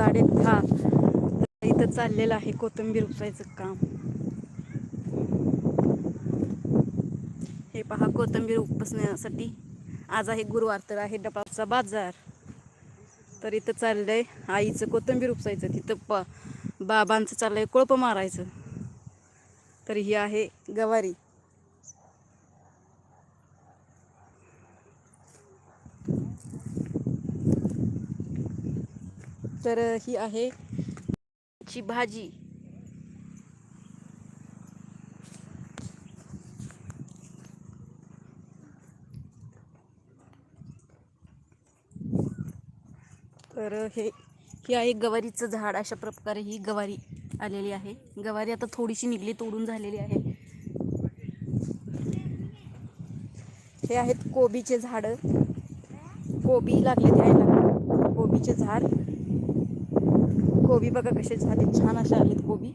साडे दहा. तर इथं चाललेलं आहे कोथिंबीर उपसायचं काम. हे पहा कोथिंबीर उपसण्यासाठी. आज आहे गुरुवार तर आहे डबाचा बाजार. तर इथं चाललंय आईचं कोथिंबीर उपसायचं. तिथं प बाबांचं चाललंय कोळपं मारायचं. तर ही आहे गवारी. तर ही आहे ची भाजी. तर हे ही आहे गवारीचं झाड. अशा प्रकारे ही गवारी आलेली आहे. गवारी आता थोडीशी निघली तोडून झालेली आहे. हे आहेत कोबीचे झाडं. कोबी लागले द्यायला कोबीचे झाड. कोबी बघा कसे झाले. छान असे आलेत कोबी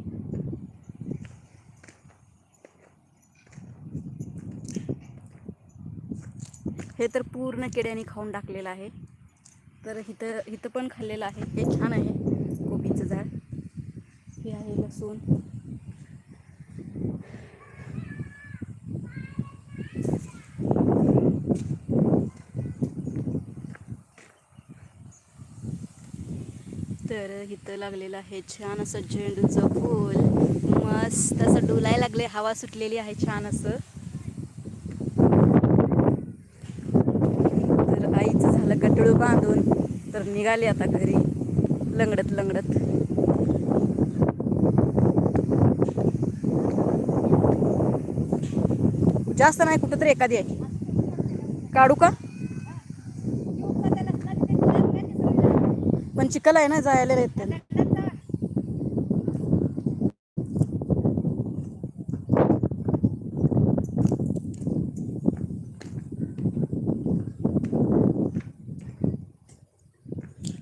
हे तर पूर्ण किड्याने खाऊन टाकलेलं आहे. तर इथं इथं पण खाल्लेलं आहे. हे छान आहे कोबीचं झाड. हे आहे लसूण. तर इथं लागलेलं आहे छान असं झेंडूचं फूल. मस्त असं डोलाय लागले हवा सुटलेली आहे छान असं. तर आईचं झालं कटळू बांधून तर निघाले आता घरी लंगडत लंगडत. जास्त नाही कुठं तरी एखादी आहे. काढू का? पण चिखल आहे ना जायला आहेत त्याला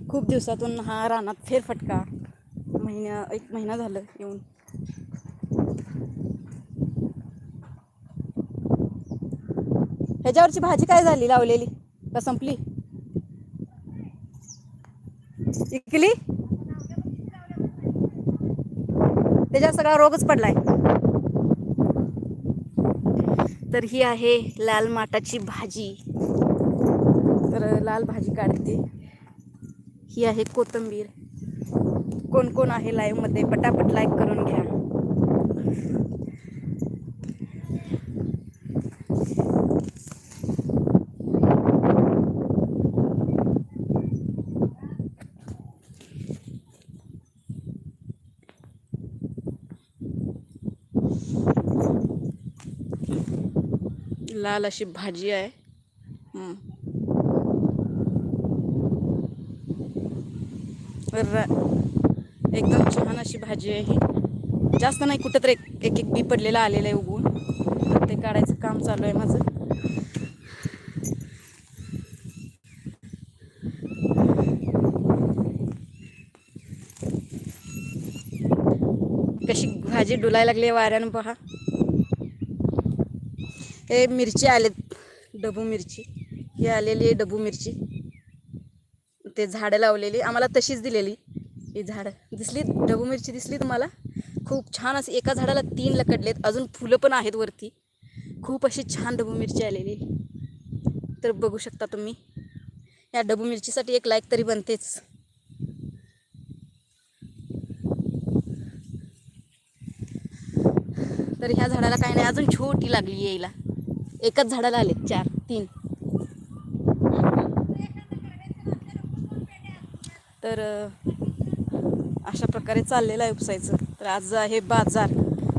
खूप दिवसातून हा रानात फेरफटका. महिन्या एक महिना झालं येऊन. ह्याच्यावरची भाजी काय झाली लावलेली? का संपली? इकली त्याच्यावर सगळा रोगच पडलाय. तर ही आहे लाल माटाची भाजी. तर लाल भाजी काढते. ही आहे कोथंबीर. कोण कोण आहे लाईव्हमध्ये पटापट लाईक करून घ्या. लाल अशी भाजी आहे. एकदम छान अशी भाजी आहे ही. जास्त नाही कुठं तर एक एक एक बी पडलेलं आलेलं आहे उगवून. तर ते काढायचं काम चालू आहे माझं. कशी भाजी डुलायला लागली आहे वाऱ्यानं पहा. हे मिरची आलेत डबू मिरची. ही आलेली आहे डबू मिरची. ते झाडं लावलेली आम्हाला तशीच दिलेली. ही झाडं दिसली डबू मिरची दिसली तुम्हाला? खूप छान असे एका झाडाला तीन लकडलेत अजून फुलं पण आहेत वरती. खूप अशी छान डबू मिरची आलेली. तर बघू शकता तुम्ही या डबू मिरचीसाठी एक लाईक तरी बनतेच. तर ह्या झाडाला काही नाही अजून छोटी लागली यायला एकाच झाडाला आले चार तीन. तर अशा प्रकारे चाललेलं आहे उपसायचं. तर आज आहे बाजार.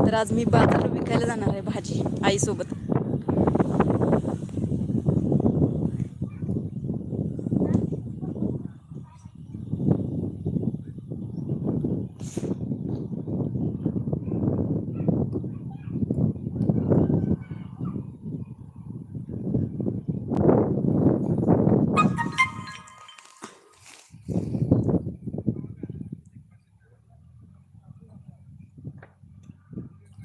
तर आज मी बाजार विकायला जाणार आहे भाजी आईसोबत.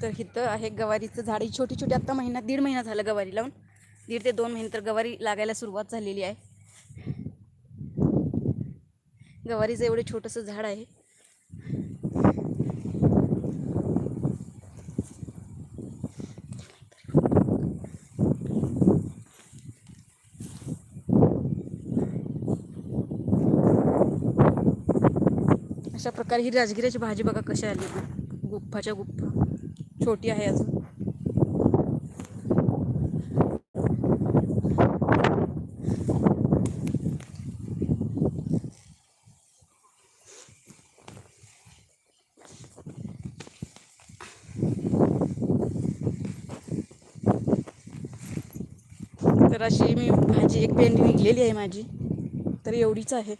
तर इथं आहे गवारीचं झाड. ही छोटी छोटी आत्ता महिना दीड महिना झाला गवारी लावून. दीड ते दोन महिने तर गवारी लागायला सुरुवात झालेली आहे. गवारीचं एवढं छोटंसं झाड आहे. अशा प्रकारे ही राजगिऱ्याची भाजी बघा कशी आली. गुप्फाच्या गुप्फा छोटी आहे अजून. तर अशी मी भाजी एक पेंडी निघलेली आहे माझी. तर एवढीच आहे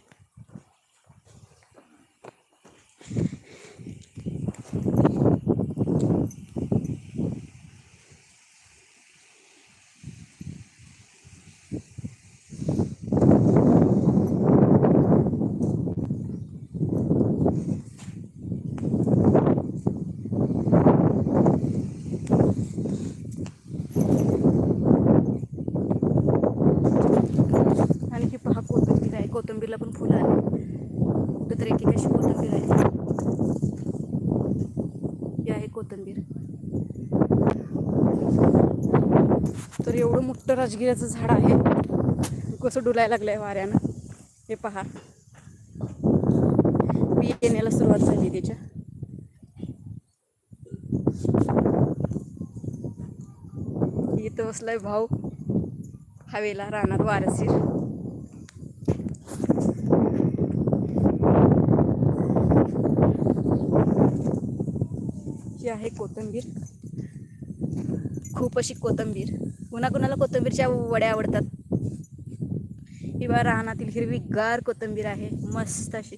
आणि ही पहा कोथिंबीर आहे कोथिंबीरला पण फुलं आहे कुठं तरी एकेकाशी कोथिंबीर आहे ही आहे कोथिंबीर तर एवढं मोठं राजगिऱ्याचं झाड आहे. कसं डुलायला लागलंय वाऱ्यानं. हे पहा. बी येण्याला सुरुवात झाली त्याच्या. इथं बसलाय भाऊ. हवेला रानात वारसीर ही आहे कोथिंबीर. खूप अशी कोथिंबीर. कुणाकुणाला कोथिंबीरच्या वड्या आवडतात? हिवा रानातील हिरवी हिरवीगार कोथिंबीर आहे. मस्त अशी.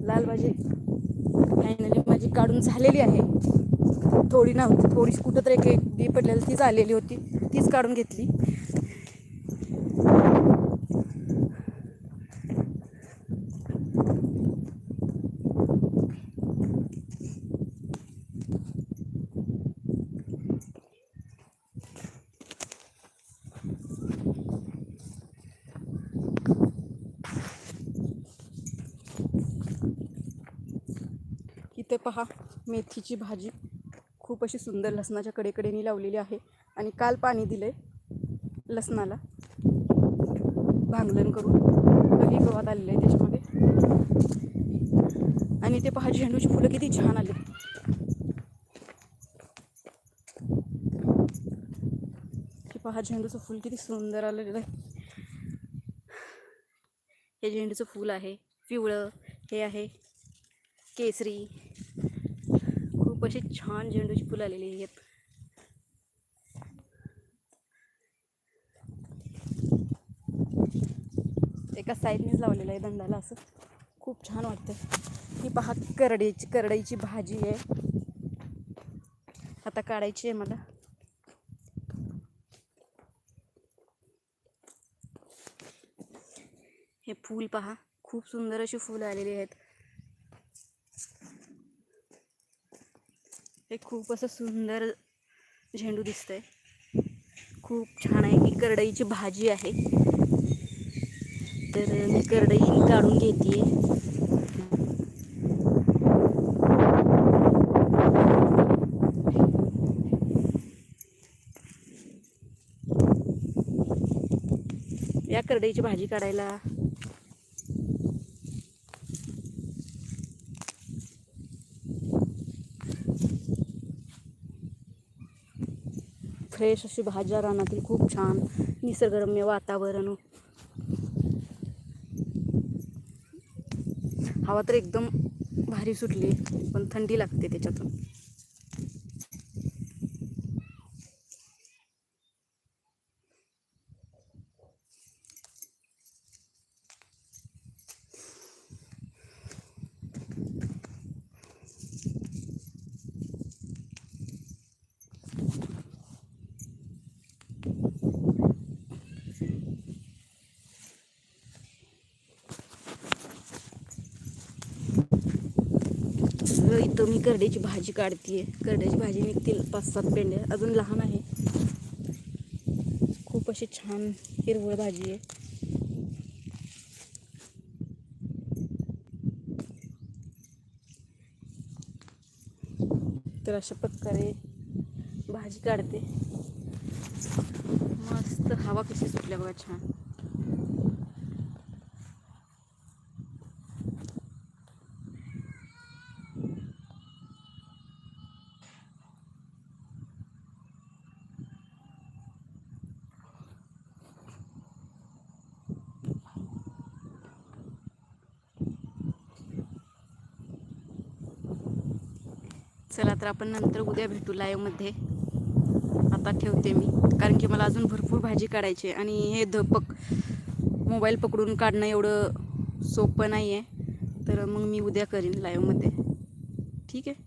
लाल भाजी. फायनली माझी काढून झालेली आहे. थोडी नव्हती थोडीशी कुठं तरी एक एक बी पडलेली तीच आलेली होती. तीच काढून घेतली इथे पहा मेथीची भाजी. खूप अशी सुंदर लसणाच्या कडेकडेने लावलेली आहे आणि काल पाणी दिलंय लसणाला. भांगलन करून. कधी गवत आलेलं आहे त्याच्यामध्ये. आणि ते पहा झेंडूची फुलं किती छान आले. हे पहा झेंडूचं फुल किती सुंदर आलेलं आहे. हे झेंडूचं फूल आहे. पिवळं हे आहे. केसरी. खूप अशी छान झेंडूची फुलं आलेली आहेत. एका साईडनेच लावलेलं आहे दंडाला असं. खूप छान वाटतं ही पहा करडीची करडईची भाजी आहे. आता काढायची आहे मला. हे फूल पहा खूप सुंदर अशी फुलं आलेली आहेत. खूप असं सुंदर झेंडू दिसतंय. खूप छान आहे. ही करडईची भाजी आहे. तर मी करडई काढून घेते या करडईची भाजी काढायला फ्रेश अशी भाज्या रानातील खूप छान निसर्गरम्य वातावरण. हवा तर एकदम भारी सुटली पण थंडी लागते त्याच्यातून. इथं मी करड्याची भाजी काढते करड्याची भाजी निघतील पाच सात पेंड्या. अजून लहान आहे. खूप अशी छान हिरवळ भाजी आहे. तर अशा प्रकारे भाजी काढते. मस्त हवा कशी सुटल्या बघा छान. चला तर आपण नंतर उद्या भेटू लाईव्हमध्ये आता ठेवते मी. कारण की मला अजून भरपूर भाजी काढायची आहे आणि हे धपक मोबाईल पकडून काढणं एवढं सोपं नाही आहे तर मग मी उद्या करीन लाईव्हमध्ये ठीक आहे?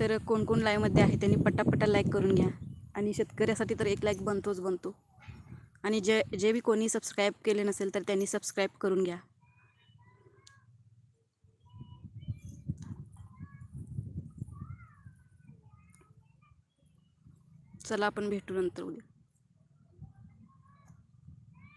तर कोण कोण लाईव्हमध्ये आहे त्यांनी पटापटा लाईक करून घ्या. आणि शेतकऱ्यासाठी तर एक लाईक बनतोच बनतो. आणि जे जे बी कोणी सबस्क्राईब केले नसेल तर त्यांनी सबस्क्राईब करून घ्या. चला आपण भेटू नंतर उद्या.